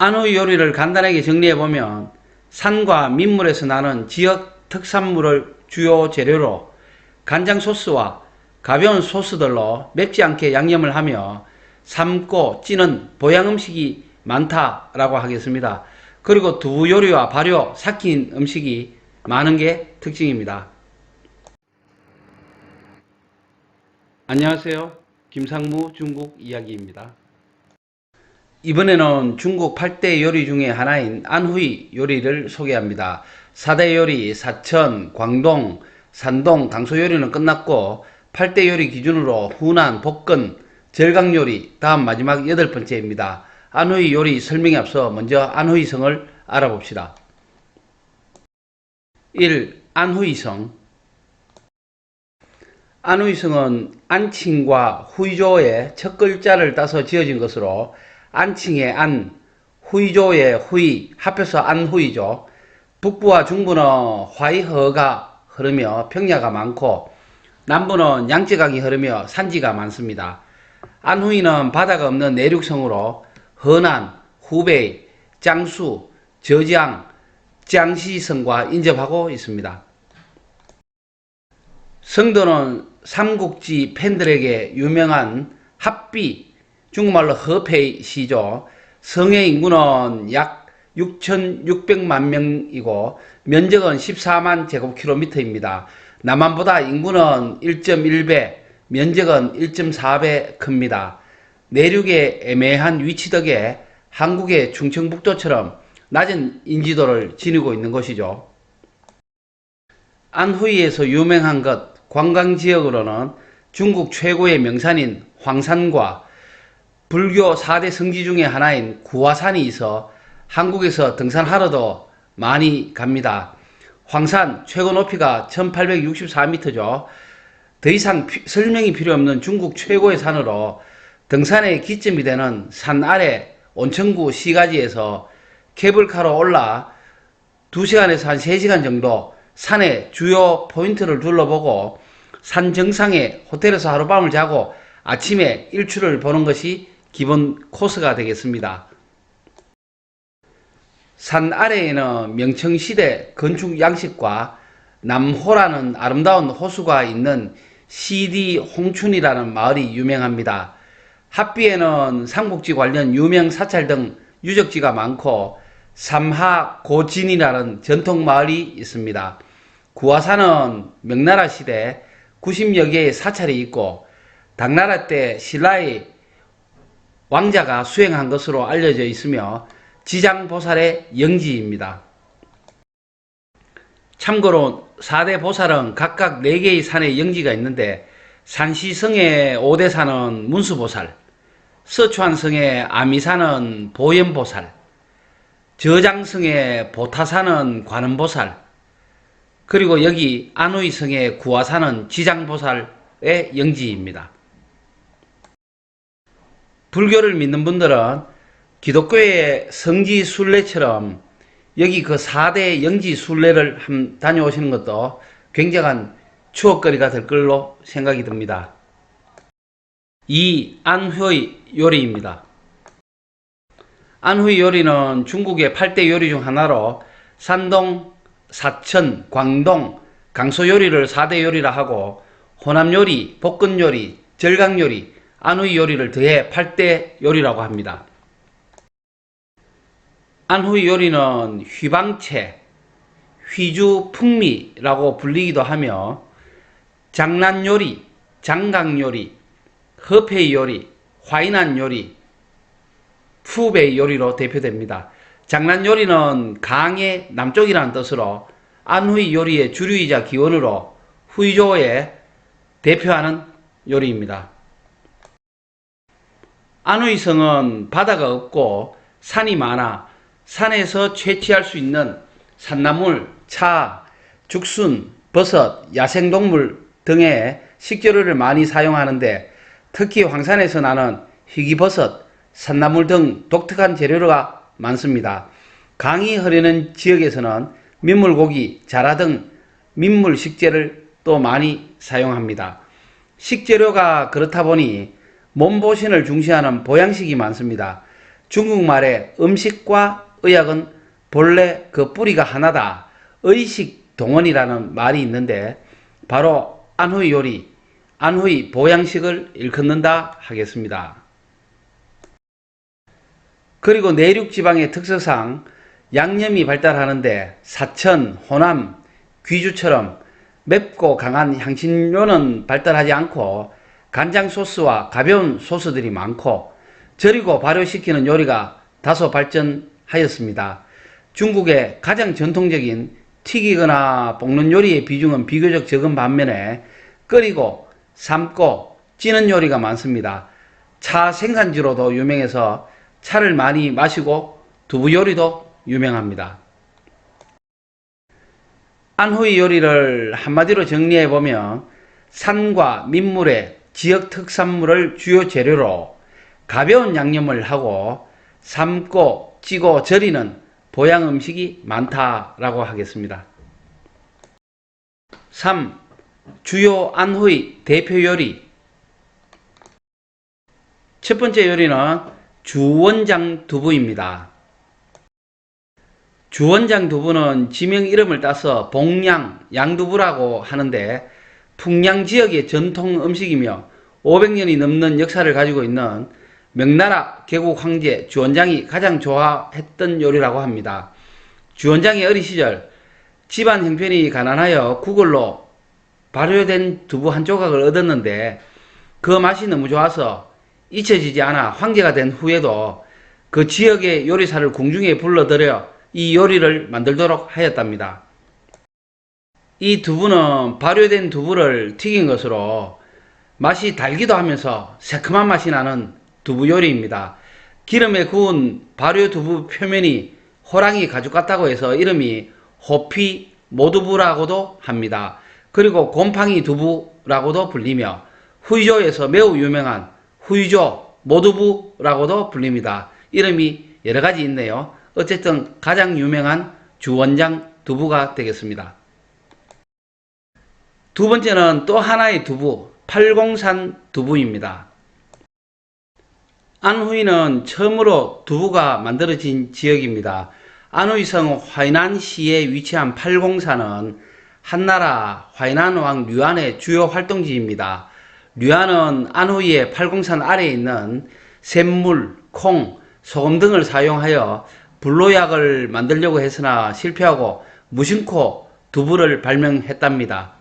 안의 요리를 간단하게 정리해 보면 산과 민물에서 나는 지역 특산물을 주요 재료로 간장 소스와 가벼운 소스들로 맵지 않게 양념을 하며 삶고 찌는 보양 음식이 많다라고 하겠습니다. 그리고 두부 요리와 발효, 삭힌 음식이 많은 게 특징입니다. 안녕하세요. 김상무 중국 이야기입니다. 이번에는 중국 8대 요리 중에 하나인 안후이 요리를 소개합니다. 4대 요리, 사천, 광동, 산동, 강소 요리는 끝났고 8대 요리 기준으로 후난, 복근, 절강 요리, 다음 마지막 여덟 번째입니다. 안후이 요리 설명에 앞서 먼저 안후이 성을 알아봅시다. 1. 안후이 성 안후이 성은 안칭과 후이조의 첫 글자를 따서 지어진 것으로 안칭의 안, 후이조의 후이, 합해서 안후이죠. 북부와 중부는 화이허가 흐르며 평야가 많고 남부는 양지강이 흐르며 산지가 많습니다. 안후이는 바다가 없는 내륙성으로 허난, 후베이, 장수, 저지앙, 장시성과 인접하고 있습니다. 성도는 삼국지 팬들에게 유명한 합비, 중국말로 허페이시죠. 성의 인구는 약 6,600만 명이고 면적은 14만 제곱킬로미터입니다. 남한보다 인구는 1.1배, 면적은 1.4배 큽니다. 내륙의 애매한 위치 덕에 한국의 충청북도처럼 낮은 인지도를 지니고 있는 것이죠. 안후이에서 유명한 것, 관광 지역으로는 중국 최고의 명산인 황산과 불교 4대 성지 중의 하나인 구화산이 있어 한국에서 등산하러도 많이 갑니다. 황산 최고 높이가 1864m죠. 더 이상 피- 설명이 필요 없는 중국 최고의 산으로 등산의 기점이 되는 산 아래 온천구 시가지에서 케이블카로 올라 2시간에서 한 3시간 정도 산의 주요 포인트를 둘러보고 산 정상에 호텔에서 하룻밤을 자고 아침에 일출을 보는 것이 기본 코스가 되겠습니다. 산 아래에는 명청시대 건축 양식과 남호라는 아름다운 호수가 있는 시디 홍춘이라는 마을이 유명합니다. 합비에는 삼국지 관련 유명 사찰 등 유적지가 많고 삼하 고진이라는 전통 마을이 있습니다. 구화산은 명나라 시대 90여 개의 사찰이 있고 당나라 때 신라의 왕자가 수행한 것으로 알려져 있으며 지장보살의 영지입니다. 참고로 4대 보살은 각각 4개의 산에 영지가 있는데 산시성의 5대 산은 문수보살, 서초안성의 아미산은 보현보살, 저장성의 보타산은 관음보살, 그리고 여기 안우이성의 구화산은 지장보살의 영지입니다. 불교를 믿는 분들은 기독교의 성지 순례처럼 여기 그 4대 영지 순례를 한- 다녀오시는 것도 굉장한 추억거리가 될 걸로 생각이 듭니다. 이 안후의 요리입니다. 안후의 요리는 중국의 8대 요리 중 하나로 산동, 사천, 광동, 강소 요리를 4대 요리라 하고 호남 요리, 볶은 요리, 절강 요리, 안후의 요리를 더해 8대 요리라고 합니다. 안후의 요리는 휘방채, 휘주 풍미라고 불리기도 하며 장난 요리, 장강 요리, 허페이 요리, 화이난 요리, 푸베이 요리로 대표됩니다. 장난 요리는 강의 남쪽이라는 뜻으로 안후이 요리의 주류이자 기원으로 후이조에 대표하는 요리입니다. 안후이성은 바다가 없고 산이 많아 산에서 채취할 수 있는 산나물, 차, 죽순, 버섯, 야생동물 등의 식재료를 많이 사용하는데 특히 황산에서 나는 희귀버섯, 산나물 등 독특한 재료가 많습니다. 강이 흐르는 지역에서는 민물고기, 자라 등 민물 식재를 또 많이 사용합니다. 식재료가 그렇다 보니 몸보신을 중시하는 보양식이 많습니다. 중국말의 음식과 의학은 본래 그 뿌리가 하나다. 의식 동원이라는 말이 있는데 바로 안후이 요리, 안후이 보양식을 일컫는다 하겠습니다. 그리고 내륙 지방의 특성상 양념이 발달하는데 사천, 호남, 귀주처럼 맵고 강한 향신료는 발달하지 않고 간장 소스와 가벼운 소스들이 많고 절이고 발효시키는 요리가 다소 발전하였습니다. 중국의 가장 전통적인 튀기거나 볶는 요리의 비중은 비교적 적은 반면에 끓이고 삶고 찌는 요리가 많습니다. 차 생산지로도 유명해서 차를 많이 마시고 두부 요리도 유명합니다. 안후이 요리를 한마디로 정리해 보면 산과 민물의 지역 특산물을 주요 재료로 가벼운 양념을 하고 삶고 찌고 절이는 보양 음식이 많다라고 하겠습니다. 3. 주요 안후이 대표 요리 첫 번째 요리는 주원장 두부입니다. 주원장 두부는 지명 이름을 따서 봉양 양두부라고 하는데 풍양 지역의 전통 음식이며 500년이 넘는 역사를 가지고 있는 명나라 개국 황제 주원장이 가장 좋아했던 요리라고 합니다. 주원장의 어린 시절 집안 형편이 가난하여 구걸로 발효된 두부 한 조각을 얻었는데 그 맛이 너무 좋아서 잊혀지지 않아 황제가 된 후에도 그 지역의 요리사를 궁중에 불러들여 이 요리를 만들도록 하였답니다. 이 두부는 발효된 두부를 튀긴 것으로 맛이 달기도 하면서 새콤한 맛이 나는 두부 요리입니다. 기름에 구운 발효 두부 표면이 호랑이 가죽 같다고 해서 이름이 호피 모두부라고도 합니다. 그리고 곰팡이 두부라고도 불리며 후이조에서 매우 유명한 후이조 모두부라고도 불립니다. 이름이 여러 가지 있네요. 어쨌든 가장 유명한 주원장 두부가 되겠습니다. 두 번째는 또 하나의 두부, 팔공산 두부입니다. 안후이는 처음으로 두부가 만들어진 지역입니다. 안후이성 화이난시에 위치한 팔공산은 한나라 화이난 왕 류안의 주요 활동지입니다. 류안은 안후이의 팔공산 아래에 있는 샘물, 콩, 소금 등을 사용하여 불로약을 만들려고 했으나 실패하고 무심코 두부를 발명했답니다.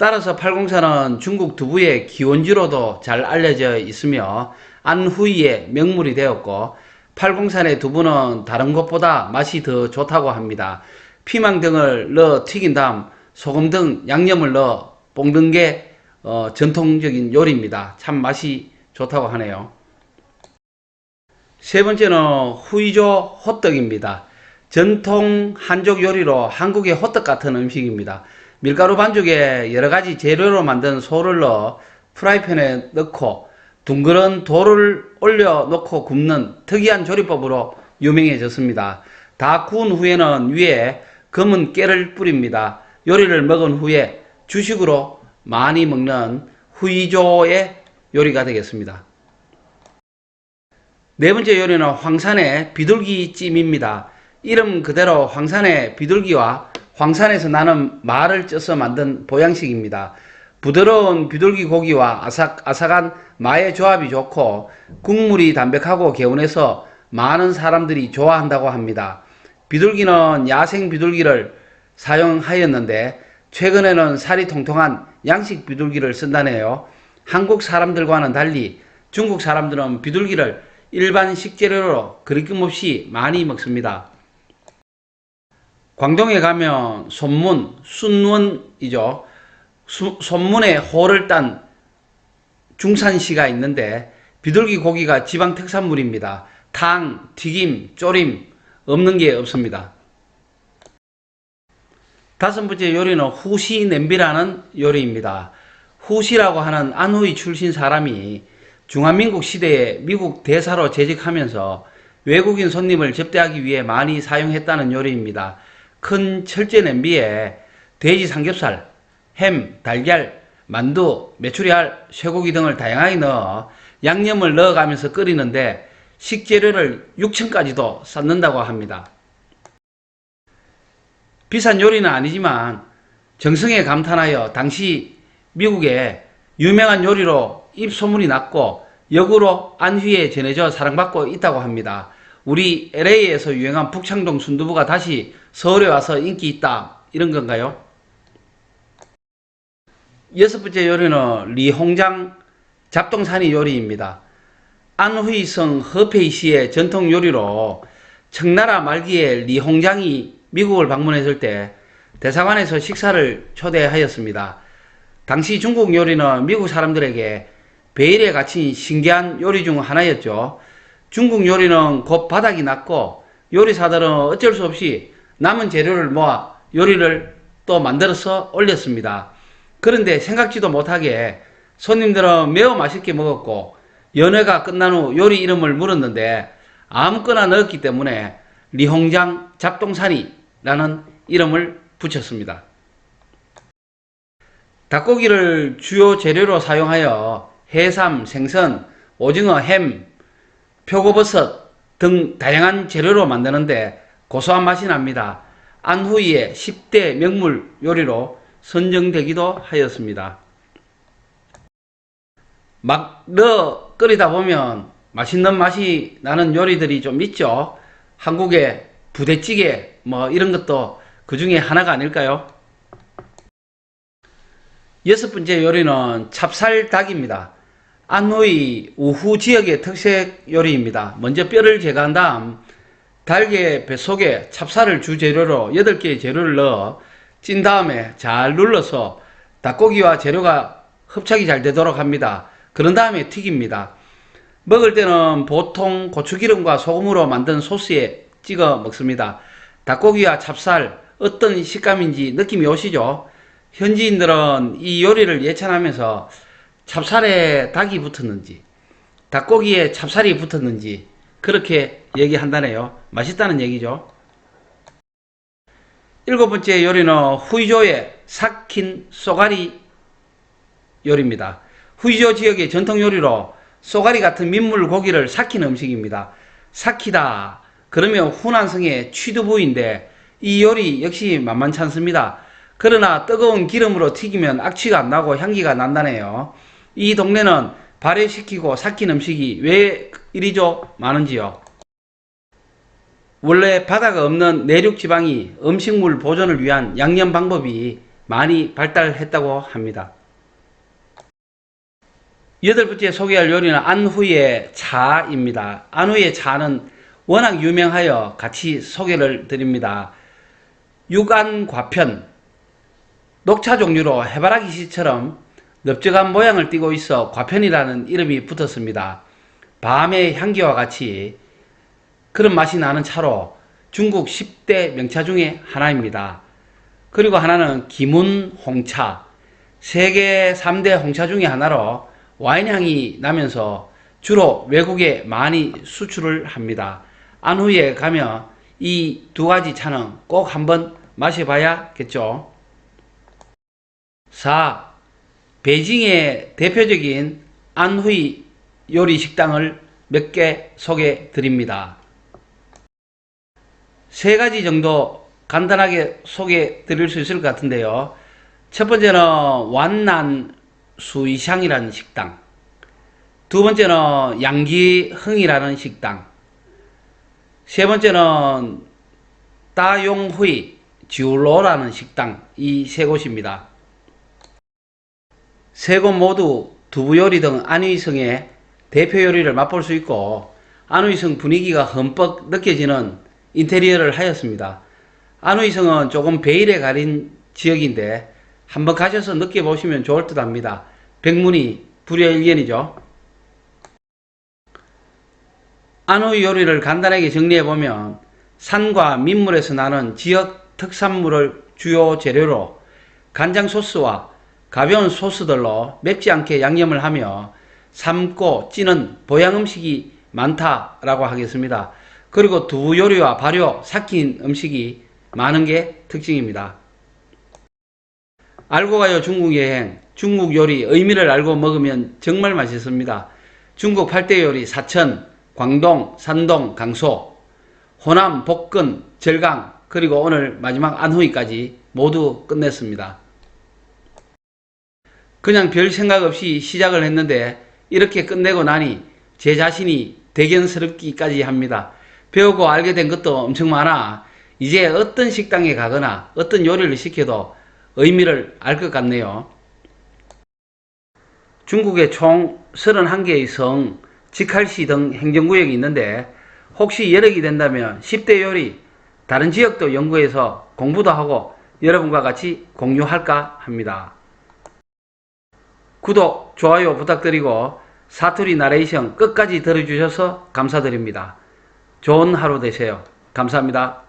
따라서 팔공산은 중국 두부의 기원지로도 잘 알려져 있으며 안후이의 명물이 되었고 팔공산의 두부는 다른 것보다 맛이 더 좋다고 합니다. 피망 등을 넣어 튀긴 다음 소금 등 양념을 넣어 볶는 게 어, 전통적인 요리입니다. 참 맛이 좋다고 하네요. 세 번째는 후이조 호떡입니다. 전통 한족 요리로 한국의 호떡 같은 음식입니다. 밀가루 반죽에 여러 가지 재료로 만든 소를 넣어 프라이팬에 넣고 둥그런 돌을 올려 놓고 굽는 특이한 조리법으로 유명해졌습니다. 다 구운 후에는 위에 검은 깨를 뿌립니다. 요리를 먹은 후에 주식으로 많이 먹는 후이조의 요리가 되겠습니다. 네 번째 요리는 황산의 비둘기 찜입니다. 이름 그대로 황산의 비둘기와 황산에서 나는 말을 쪄서 만든 보양식입니다. 부드러운 비둘기 고기와 아삭 아삭한 마의 조합이 좋고 국물이 담백하고 개운해서 많은 사람들이 좋아한다고 합니다. 비둘기는 야생 비둘기를 사용하였는데 최근에는 살이 통통한 양식 비둘기를 쓴다네요. 한국 사람들과는 달리 중국 사람들은 비둘기를 일반 식재료로 그리낌 없이 많이 먹습니다. 광동에 가면 손문, 순원이죠. 수, 손문에 호를 딴 중산시가 있는데 비둘기 고기가 지방 특산물입니다. 탕, 튀김, 조림 없는 게 없습니다. 다섯 번째 요리는 후시 냄비라는 요리입니다. 후시라고 하는 안후이 출신 사람이 중화민국 시대에 미국 대사로 재직하면서 외국인 손님을 접대하기 위해 많이 사용했다는 요리입니다. 큰 철제 냄비에 돼지 삼겹살, 햄, 달걀, 만두, 메추리알, 쇠고기 등을 다양하게 넣어 양념을 넣어가면서 끓이는데 식재료를 6천까지도 쌓는다고 합니다. 비싼 요리는 아니지만 정성에 감탄하여 당시 미국의 유명한 요리로 입소문이 났고 역으로 안휘에 전해져 사랑받고 있다고 합니다. 우리 LA에서 유행한 북창동 순두부가 다시 서울에 와서 인기 있다 이런 건가요? 여섯 번째 요리는 리홍장 잡동사니 요리입니다. 안후이성 허페이시의 전통 요리로 청나라 말기에 리홍장이 미국을 방문했을 때 대사관에서 식사를 초대하였습니다. 당시 중국 요리는 미국 사람들에게 베일에 갇힌 신기한 요리 중 하나였죠. 중국 요리는 곧 바닥이 났고 요리사들은 어쩔 수 없이 남은 재료를 모아 요리를 또 만들어서 올렸습니다. 그런데 생각지도 못하게 손님들은 매우 맛있게 먹었고 연회가 끝난 후 요리 이름을 물었는데 아무거나 넣었기 때문에 리홍장 잡동사니라는 이름을 붙였습니다. 닭고기를 주요 재료로 사용하여 해삼, 생선, 오징어, 햄, 표고버섯 등 다양한 재료로 만드는데 고소한 맛이 납니다. 안후이의 10대 명물 요리로 선정되기도 하였습니다. 막 넣어 끓이다 보면 맛있는 맛이 나는 요리들이 좀 있죠. 한국의 부대찌개 뭐 이런 것도 그 중에 하나가 아닐까요? 여섯 번째 요리는 찹쌀닭입니다. 안후이 우후 지역의 특색 요리입니다. 먼저 뼈를 제거한 다음 닭의 뱃속에 찹쌀을 주재료로 8개의 재료를 넣어 찐 다음에 잘 눌러서 닭고기와 재료가 흡착이 잘 되도록 합니다. 그런 다음에 튀깁니다. 먹을 때는 보통 고추기름과 소금으로 만든 소스에 찍어 먹습니다. 닭고기와 찹쌀 어떤 식감인지 느낌이 오시죠? 현지인들은 이 요리를 예찬하면서 찹쌀에 닭이 붙었는지 닭고기에 찹쌀이 붙었는지 그렇게 얘기한다네요. 맛있다는 얘기죠. 일곱 번째 요리는 후이조의 삭힌 쏘가리 요리입니다. 후이조 지역의 전통 요리로 쏘가리 같은 민물 고기를 삭힌 음식입니다. 삭히다 그러면 후난성의 취두부인데 이 요리 역시 만만치 않습니다. 그러나 뜨거운 기름으로 튀기면 악취가 안 나고 향기가 난다네요. 이 동네는 발효시키고 삭힌 음식이 왜 이리죠 많은지요? 원래 바다가 없는 내륙 지방이 음식물 보존을 위한 양념 방법이 많이 발달했다고 합니다. 여덟 번째 소개할 요리는 안후의 차입니다. 안후의 차는 워낙 유명하여 같이 소개를 드립니다. 육안과편, 녹차 종류로 해바라기 씨처럼 넓적한 모양을 띠고 있어 과편이라는 이름이 붙었습니다. 밤의 향기와 같이 그런 맛이 나는 차로 중국 10대 명차 중에 하나입니다. 그리고 하나는 기문 홍차. 세계 3대 홍차 중에 하나로 와인 향이 나면서 주로 외국에 많이 수출을 합니다. 안후에 가면 이 두 가지 차는 꼭 한번 마셔봐야겠죠. 4. 베이징의 대표적인 안후이 요리 식당을 몇 개 소개해 드립니다. 세 가지 정도 간단하게 소개해 드릴 수 있을 것 같은데요. 첫 번째는 완난 수이샹이라는 식당. 두 번째는 양기흥이라는 식당. 세 번째는 따용후이 지울로라는 식당. 이 세 곳입니다. 세 곳 모두 두부 요리 등 안위성의 대표 요리를 맛볼 수 있고 안위성 분위기가 흠뻑 느껴지는 인테리어를 하였습니다. 안위성은 조금 베일에 가린 지역인데 한번 가셔서 느껴보시면 좋을 듯 합니다. 백문이 불여일견이죠. 안후이 요리를 간단하게 정리해보면 산과 민물에서 나는 지역 특산물을 주요 재료로 간장 소스와 가벼운 소스들로 맵지 않게 양념을 하며 삶고 찌는 보양 음식이 많다라고 하겠습니다. 그리고 두부 요리와 발효, 삭힌 음식이 많은 게 특징입니다. 알고 가요 중국 여행, 중국 요리 의미를 알고 먹으면 정말 맛있습니다. 중국 8대 요리 사천, 광동, 산동, 강소, 호남, 복근, 절강, 그리고 오늘 마지막 안후이까지 모두 끝냈습니다. 그냥 별 생각 없이 시작을 했는데 이렇게 끝내고 나니 제 자신이 대견스럽기까지 합니다. 배우고 알게 된 것도 엄청 많아 이제 어떤 식당에 가거나 어떤 요리를 시켜도 의미를 알 것 같네요. 중국에 총 31개의 성, 직할시 등 행정구역이 있는데 혹시 여력이 된다면 10대 요리 다른 지역도 연구해서 공부도 하고 여러분과 같이 공유할까 합니다. 구독, 좋아요 부탁드리고 사투리 나레이션 끝까지 들어주셔서 감사드립니다. 좋은 하루 되세요. 감사합니다.